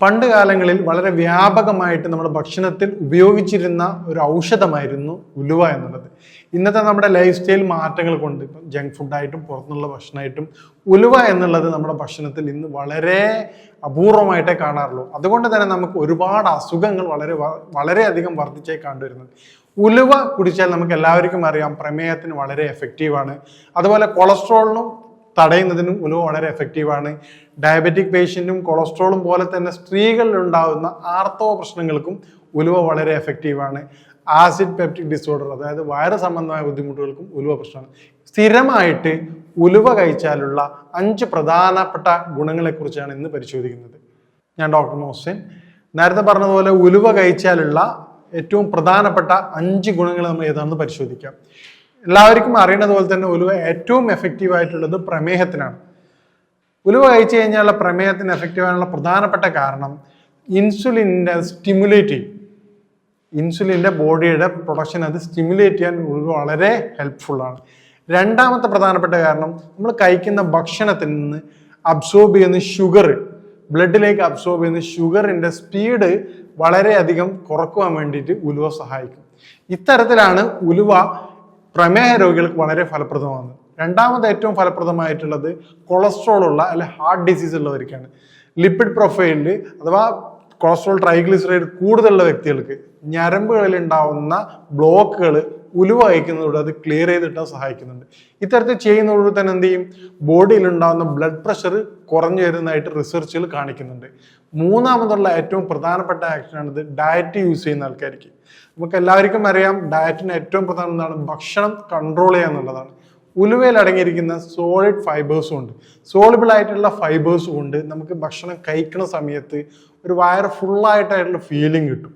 പണ്ട് കാലങ്ങളിൽ വളരെ വ്യാപകമായിട്ട് നമ്മുടെ ഭക്ഷണത്തിൽ ഉപയോഗിച്ചിരുന്ന ഒരു ഔഷധമായിരുന്നു ഉലുവ എന്നുള്ളത്. ഇന്നത്തെ നമ്മുടെ ലൈഫ് സ്റ്റൈൽ മാറ്റങ്ങൾ കൊണ്ട് ഇപ്പം ജങ്ക് ഫുഡായിട്ടും പുറത്തുനിന്നുള്ള ഭക്ഷണമായിട്ടും ഉലുവ എന്നുള്ളത് നമ്മുടെ ഭക്ഷണത്തിൽ ഇന്ന് വളരെ അപൂർവമായിട്ടേ കാണാറുള്ളൂ. അതുകൊണ്ട് തന്നെ നമുക്ക് ഒരുപാട് അസുഖങ്ങൾ വളരെ വളരെയധികം വർദ്ധിച്ചേ കണ്ടുവരുന്നത് ഉലുവ കുടിച്ചാൽ നമുക്ക് എല്ലാവർക്കും അറിയാം പ്രമേയത്തിന് വളരെ എഫക്റ്റീവാണ് അതുപോലെ കൊളസ്ട്രോളിനും തടയുന്നതിനും ഉലുവ വളരെ എഫക്റ്റീവാണ് ഡയബറ്റിക് പേഷ്യന്റും കൊളസ്ട്രോളും പോലെ തന്നെ സ്ത്രീകളിൽ ഉണ്ടാകുന്ന ആർത്തവ പ്രശ്നങ്ങൾക്കും ഉലുവ വളരെ എഫക്റ്റീവാണ് ആസിഡ് പെപ്റ്റിക് ഡിസോർഡർ അതായത് വയറ് സംബന്ധമായ ബുദ്ധിമുട്ടുകൾക്കും ഉലുവ പ്രശ്നമാണ്. സ്ഥിരമായിട്ട് ഉലുവ കഴിച്ചാലുള്ള അഞ്ച് പ്രധാനപ്പെട്ട ഗുണങ്ങളെക്കുറിച്ചാണ് ഇന്ന് പരിശോധിക്കുന്നത്. ഞാൻ ഡോക്ടർ മോഹസിൻ നേരത്തെ പറഞ്ഞതുപോലെ ഉലുവ കഴിച്ചാലുള്ള ഏറ്റവും പ്രധാനപ്പെട്ട അഞ്ച് ഗുണങ്ങൾ നമ്മൾ ഏതാണെന്ന് പരിശോധിക്കാം. എല്ലാവർക്കും അറിയുന്നത് പോലെ തന്നെ ഉലുവ ഏറ്റവും എഫക്റ്റീവ് ആയിട്ടുള്ളത് പ്രമേഹത്തിനാണ്. ഉലുവ കഴിച്ചു കഴിഞ്ഞാൽ പ്രമേഹത്തിന് എഫക്റ്റീവ് ആയുള്ള പ്രധാനപ്പെട്ട കാരണം ഇൻസുലിന്റെ സ്റ്റിമുലേറ്റ് ചെയ്യും. ഇൻസുലിന്റെ ബോഡിയുടെ പ്രൊഡക്ഷൻ അത് സ്റ്റിമുലേറ്റ് ചെയ്യാൻ ഉലുവ വളരെ ഹെൽപ്ഫുള്ളാണ് രണ്ടാമത്തെ പ്രധാനപ്പെട്ട കാരണം നമ്മൾ കഴിക്കുന്ന ഭക്ഷണത്തിൽ നിന്ന് അബ്സോർബ് ചെയ്യുന്ന ഷുഗർ ബ്ലഡിലേക്ക് അബ്സോർബ് ചെയ്യുന്ന ഷുഗറിന്റെ സ്പീഡ് വളരെയധികം കുറക്കുവാൻ വേണ്ടിയിട്ട് ഉലുവ സഹായിക്കും. ഇത്തരത്തിലാണ് ഉലുവ പ്രമേഹ രോഗികൾക്ക് വളരെ ഫലപ്രദമാണ്. രണ്ടാമത് ഏറ്റവും ഫലപ്രദമായിട്ടുള്ളത് കൊളസ്ട്രോൾ ഉള്ള അല്ലെ ഹാർട്ട് ഡിസീസ് ഉള്ളവർക്കാണ്. ലിപ്പിഡ് പ്രൊഫൈലിൽ അഥവാ കൊളസ്ട്രോൾ ട്രൈഗ്ലിസറൈഡ് കൂടുതലുള്ള വ്യക്തികൾക്ക് ഞരമ്പുകളിൽ ഉണ്ടാവുന്ന ബ്ലോക്കുകൾ ഉലുവ അയക്കുന്നതോടെ അത് ക്ലിയർ ചെയ്തിട്ട് സഹായിക്കുന്നുണ്ട്. ഇത്തരത്തിൽ ചെയ്യുന്നതോട് തന്നെ എന്ത് ചെയ്യും? ബോഡിയിൽ ഉണ്ടാകുന്ന ബ്ലഡ് പ്രഷർ കുറഞ്ഞു വരുന്നതായിട്ട് റിസർച്ചുകൾ കാണിക്കുന്നുണ്ട്. മൂന്നാമതുള്ള ഏറ്റവും പ്രധാനപ്പെട്ട ആക്ഷനാണിത് ഡയറ്റ് യൂസ് ചെയ്യുന്ന ആൾക്കാർക്ക്. നമുക്ക് എല്ലാവർക്കും അറിയാം ഡയറ്റിന് ഏറ്റവും പ്രധാനം എന്താണ്? ഭക്ഷണം കൺട്രോൾ ചെയ്യുക എന്നുള്ളതാണ്. ഉലുവയിൽ അടങ്ങിയിരിക്കുന്ന സോളിഡ് ഫൈബേഴ്സും ഉണ്ട്. സോളിബിൾ ആയിട്ടുള്ള ഫൈബേഴ്സും ഉണ്ട്. നമുക്ക് ഭക്ഷണം കഴിക്കുന്ന സമയത്ത് ഒരു വയറ് ഫുള്ളായിട്ടായിട്ടുള്ള ഫീലിംഗ് കിട്ടും.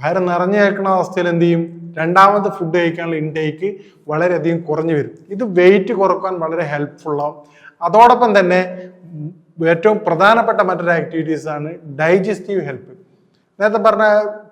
വയറ് നിറഞ്ഞു കേൾക്കുന്ന അവസ്ഥയിൽ എന്ത് ചെയ്യും? രണ്ടാമത്തെ ഫുഡ് കഴിക്കാനുള്ള ഇൻടേക്ക് വളരെയധികം കുറഞ്ഞു വരും. ഇത് വെയിറ്റ് കുറയ്ക്കാൻ വളരെ ഹെൽപ്ഫുള്ളാവും അതോടൊപ്പം തന്നെ ഏറ്റവും പ്രധാനപ്പെട്ട മറ്റൊരു ആക്ടിവിറ്റീസ് ആണ് ഡൈജസ്റ്റീവ് ഹെൽപ്പ് നേരത്തെ പറഞ്ഞ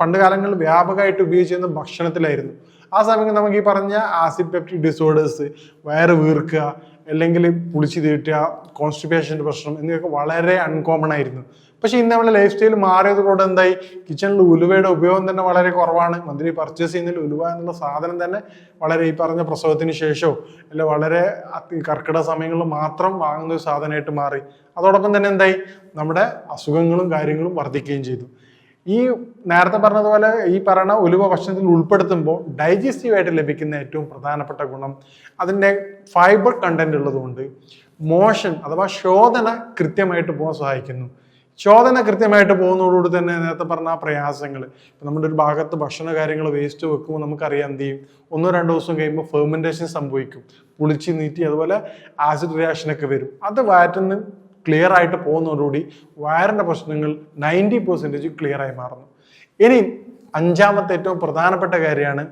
പണ്ട് കാലങ്ങളിൽ വ്യാപകമായിട്ട് ഉപയോഗിച്ചിരുന്ന ഭക്ഷണത്തിലായിരുന്നു. ആ സമയത്ത് നമുക്ക് ഈ പറഞ്ഞ ആസിഡ് പെപ്റ്റിക് ഡിസോർഡേഴ്സ് വയറ് വീർക്കുക അല്ലെങ്കിൽ പുളിച്ചു തീറ്റുക കോൺസ്റ്റിപ്പേഷന്റെ പ്രശ്നം എന്നിവയൊക്കെ വളരെ അൺകോമൺ ആയിരുന്നു. പക്ഷേ ഇന്ന് നമ്മുടെ ലൈഫ് സ്റ്റൈൽ മാറിയതോടെ എന്തായി? കിച്ചണിൽ ഉലുവയുടെ ഉപയോഗം തന്നെ വളരെ കുറവാണ്. മന്ത്രി പർച്ചേസ് ചെയ്യുന്നതിൽ ഉലുവ എന്നുള്ള സാധനം തന്നെ വളരെ ഈ പറഞ്ഞ പ്രസവത്തിന് ശേഷമോ അല്ല വളരെ കർക്കിടക സമയങ്ങളിൽ മാത്രം വാങ്ങുന്ന ഒരു സാധനമായിട്ട് മാറി. അതോടൊപ്പം തന്നെ എന്തായി? നമ്മുടെ അസുഖങ്ങളും കാര്യങ്ങളും വർദ്ധിക്കുകയും ചെയ്തു. ഈ നേരത്തെ പറഞ്ഞതുപോലെ ഈ പറയുന്ന ഉലുവ ഭക്ഷണത്തിൽ ഉൾപ്പെടുത്തുമ്പോൾ ഡൈജസ്റ്റീവ് ആയിട്ട് ലഭിക്കുന്ന ഏറ്റവും പ്രധാനപ്പെട്ട ഗുണം അതിന്റെ ഫൈബർ കണ്ടന്റ് ഉള്ളതുകൊണ്ട് മോഷൻ അഥവാ ശോധന കൃത്യമായിട്ട് പോകാൻ സഹായിക്കുന്നു. ശോധന കൃത്യമായിട്ട് പോകുന്നതോടുകൂടി തന്നെ നേരത്തെ പറഞ്ഞ ആ പ്രയാസങ്ങൾ. ഇപ്പം നമ്മുടെ ഒരു ഭാഗത്ത് ഭക്ഷണ കാര്യങ്ങൾ വേസ്റ്റ് വെക്കുമ്പോൾ നമുക്കറിയാം എന്ത് ചെയ്യും? ഒന്നോ രണ്ടോ ദിവസം കഴിയുമ്പോൾ ഫെർമെന്റേഷൻ സംഭവിക്കും. പുളിച്ച് നീറ്റി അതുപോലെ ആസിഡ് റിയാക്ഷനൊക്കെ വരും. അത് വയറ്റിന്ന് ക്ലിയർ ആയിട്ട് പോകുന്നതോടുകൂടി വയറിന്റെ പ്രശ്നങ്ങൾ നയന്റി പെർസെന്റേജ് ക്ലിയറായി മാറുന്നു. ഇനി അഞ്ചാമത്തെ ഏറ്റവും പ്രധാനപ്പെട്ട കാര്യമാണ്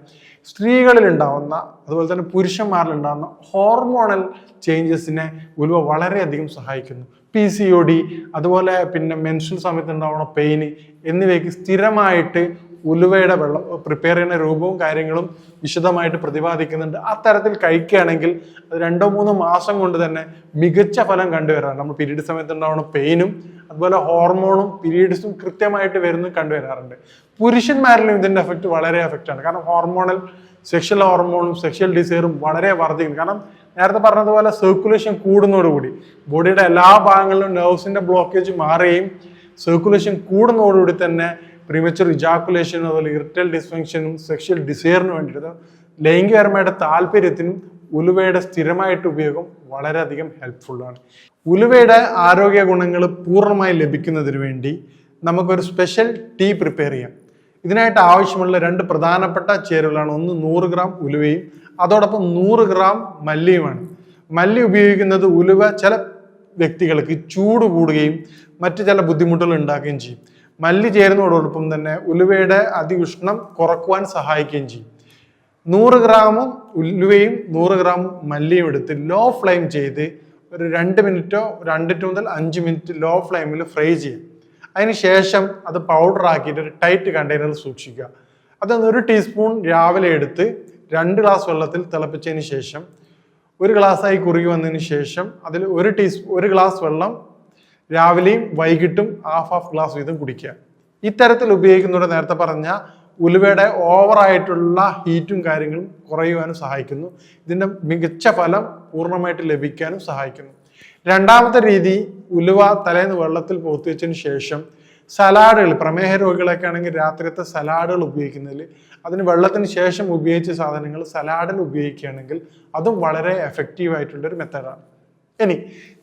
സ്ത്രീകളിൽ ഉണ്ടാവുന്ന അതുപോലെ തന്നെ പുരുഷന്മാരിൽ ഉണ്ടാകുന്ന ഹോർമോണൽ ചേഞ്ചസിനെ ഉലുവ വളരെയധികം സഹായിക്കുന്നു. പി സി ഒ ഡി അതുപോലെ പിന്നെ മെൻഷൻ സമയത്ത് ഉണ്ടാവുന്ന പെയിന് എന്നിവയ്ക്ക് സ്ഥിരമായിട്ട് ഉലുവയുടെ വെള്ളം പ്രിപ്പയർ ചെയ്യുന്ന രൂപവും കാര്യങ്ങളും വിശദമായിട്ട് പ്രതിപാദിക്കുന്നുണ്ട്. അത്തരത്തിൽ കഴിക്കുകയാണെങ്കിൽ അത് രണ്ടോ മൂന്നോ മാസം കൊണ്ട് തന്നെ മികച്ച ഫലം കണ്ടുവരാറുണ്ട് നമ്മൾ പീരീഡ് സമയത്ത് ഉണ്ടാവുന്ന പെയിനും അതുപോലെ ഹോർമോണും പീരീഡ്സും കൃത്യമായിട്ട് വരുന്നു കണ്ടുവരാറുണ്ട്. പുരുഷന്മാരിലും ഇതിന്റെ എഫക്റ്റ് വളരെ എഫക്റ്റ് ആണ്. കാരണം ഹോർമോണൽ സെക്ഷൽ ഹോർമോണും സെക്ഷൽ ഡിസയറും വളരെ വർദ്ധിക്കും കാരണം നേരത്തെ പറഞ്ഞതുപോലെ സർക്കുലേഷൻ കൂടുന്നതോടുകൂടി ബോഡിയുടെ എല്ലാ ഭാഗങ്ങളിലും നെർവ്സിന്റെ ബ്ലോക്കേജ് മാറുകയും സർക്കുലേഷൻ കൂടുന്നതോടുകൂടി തന്നെ പ്രീമച്ചർ ഇജാക്കുലേഷനും അതുപോലെ ഇറിറ്റൽ ഡിസ്ഫങ്ഷനും സെക്ഷൽ ഡിസയറിനും വേണ്ടിയിട്ട് ലൈംഗികപരമായിട്ട് താല്പര്യത്തിനും ഉലുവയുടെ സ്ഥിരമായിട്ട് ഉപയോഗം വളരെയധികം ഹെൽപ്ഫുള്ളാണ് ഉലുവയുടെ ആരോഗ്യ ഗുണങ്ങൾ പൂർണമായി ലഭിക്കുന്നതിന് വേണ്ടി നമുക്കൊരു സ്പെഷ്യൽ ടീ പ്രിപ്പയർ ചെയ്യാം. ഇതിനായിട്ട് ആവശ്യമുള്ള രണ്ട് പ്രധാനപ്പെട്ട ചേരുവകളാണ്. ഒന്ന് നൂറ് ഗ്രാം ഉലുവയും അതോടൊപ്പം നൂറ് ഗ്രാം മല്ലിയുമാണ്. മല്ലി ഉപയോഗിക്കുന്നത് ഉലുവ ചില വ്യക്തികൾക്ക് ചൂട് കൂടുകയും മറ്റു ചില ബുദ്ധിമുട്ടുകൾ ഉണ്ടാക്കുകയും ചെയ്യും. മല്ലി ചേരുന്നതോടൊപ്പം തന്നെ ഉലുവയുടെ അതിഉഷ്ണം കുറക്കുവാൻ സഹായിക്കുകയും ചെയ്യും. നൂറ് ഗ്രാമും ഉലുവയും നൂറ് ഗ്രാം മല്ലിയും എടുത്ത് ലോ ഫ്ലെയിം ചെയ്ത് ഒരു രണ്ട് മിനിറ്റോ രണ്ട് ടു മുതൽ അഞ്ച് മിനിറ്റ് ലോ ഫ്ലെയിമിൽ ഫ്രൈ ചെയ്യും. അതിനുശേഷം അത് പൗഡർ ആക്കിയിട്ട് ഒരു ടൈറ്റ് കണ്ടെയ്നറിൽ സൂക്ഷിക്കുക. അതൊന്ന് ഒരു ടീസ്പൂൺ രാവിലെ എടുത്ത് രണ്ട് ഗ്ലാസ് വെള്ളത്തിൽ തിളപ്പിച്ചതിന് ശേഷം ഒരു ഗ്ലാസ്സായി കുറുകി വന്നതിന് ശേഷം അതിൽ ഒരു ടീസ് ഒരു ഗ്ലാസ് വെള്ളം രാവിലെയും വൈകിട്ടും ഹാഫ് ഹാഫ് ഗ്ലാസ് വീതം കുടിക്കുക. ഇത്തരത്തിൽ ഉപയോഗിക്കുന്നതോടെ നേരത്തെ പറഞ്ഞ ഉലുവയുടെ ഓവറായിട്ടുള്ള ഹീറ്റും കാര്യങ്ങളും കുറയുവാനും സഹായിക്കുന്നു. ഇതിന്റെ മികച്ച ഫലം പൂർണമായിട്ട് ലഭിക്കാനും സഹായിക്കുന്നു. രണ്ടാമത്തെ രീതി ഉലുവ തലേന്ന് വെള്ളത്തിൽ പോത്തി വെച്ചതിന് ശേഷം സലാഡുകൾ പ്രമേഹ രോഗികളൊക്കെ ആണെങ്കിൽ രാത്രിയത്തെ സലാഡുകൾ ഉപയോഗിക്കുന്നതിൽ അതിന് വെള്ളത്തിന് ശേഷം ഉപയോഗിച്ച സാധനങ്ങൾ സലാഡിൽ ഉപയോഗിക്കുകയാണെങ്കിൽ അതും വളരെ എഫക്റ്റീവ് ആയിട്ടുള്ള ഒരു മെത്തേഡാണ് ഇനി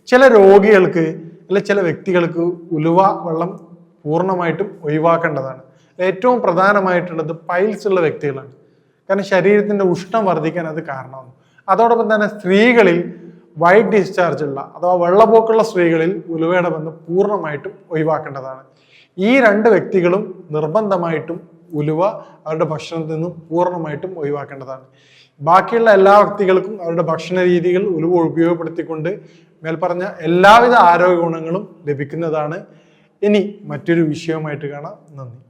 ചില രോഗികൾക്ക് അല്ലെ ചില വ്യക്തികൾക്ക് ഉലുവ വെള്ളം പൂർണമായിട്ടും ഒഴിവാക്കേണ്ടതാണ്. ഏറ്റവും പ്രധാനമായിട്ടുള്ളത് പൈൽസ് ഉള്ള വ്യക്തികളാണ്. കാരണം ശരീരത്തിന്റെ ഉഷ്ണം വർദ്ധിക്കാൻ അത് കാരണമാണ് അതോടൊപ്പം തന്നെ സ്ത്രീകളിൽ വൈറ്റ് ഡിസ്ചാർജ് ഉള്ള അഥവാ വെള്ളപ്പോക്കുള്ള സ്ത്രീകളിൽ ഉലുവയുടെ ബന്ധം പൂർണമായിട്ടും ഒഴിവാക്കേണ്ടതാണ്. ഈ രണ്ട് വ്യക്തികളും നിർബന്ധമായിട്ടും ഉലുവ അവരുടെ ഭക്ഷണത്തിൽ നിന്നും പൂർണമായിട്ടും ഒഴിവാക്കേണ്ടതാണ്. ബാക്കിയുള്ള എല്ലാ വ്യക്തികൾക്കും അവരുടെ ഭക്ഷണ രീതികൾ ഉലുവ ഉപയോഗപ്പെടുത്തിക്കൊണ്ട് മേൽപ്പറഞ്ഞ എല്ലാവിധ ആരോഗ്യ ഗുണങ്ങളും ലഭിക്കുന്നതാണ്. ഇനി മറ്റൊരു വിഷയവുമായിട്ട് കാണാം. നന്ദി.